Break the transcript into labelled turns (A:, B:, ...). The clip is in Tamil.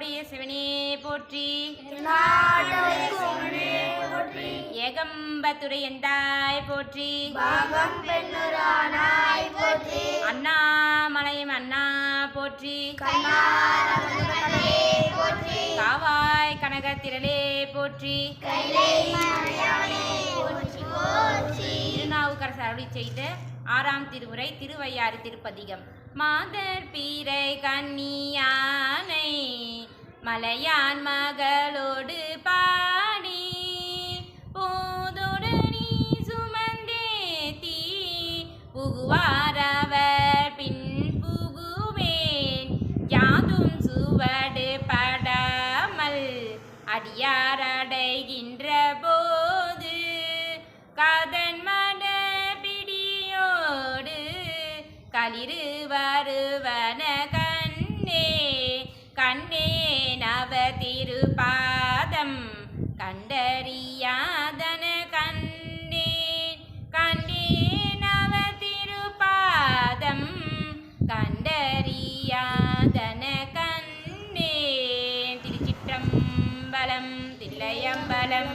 A: தென்னாடுடைய சிவனே போற்றி. ஏகம்பத்துரை எந்தாய் போற்றி. அண்ணாமலையம் அண்ணா போற்றி. காவாய் கனகத்திரளே போற்றி. திருநாவுக்கரசர் அருளி செய்த ஆறாம் திருமுறை திருவையாறு திருப்பதிகம். மாதர் பீரை கன்னியானை மலையான் மகளோடு பாடி போதோடு நீ சுமந்தேத்தி புகுவாரவர் பின் புகுவேன். யாதும் சுவடு படாமல் அடியாரடைகின்ற போது கதன் மட பிடியோடு களிறு வருவன கண்ணே. நவ திருபாதம் கண்டறியாதன கண்டேன். கண்டேன் அவ திருபாதம் கண்டறியாதன கண்டேன். திருச்சிற்றம்பலம் தில்லையம்பலம்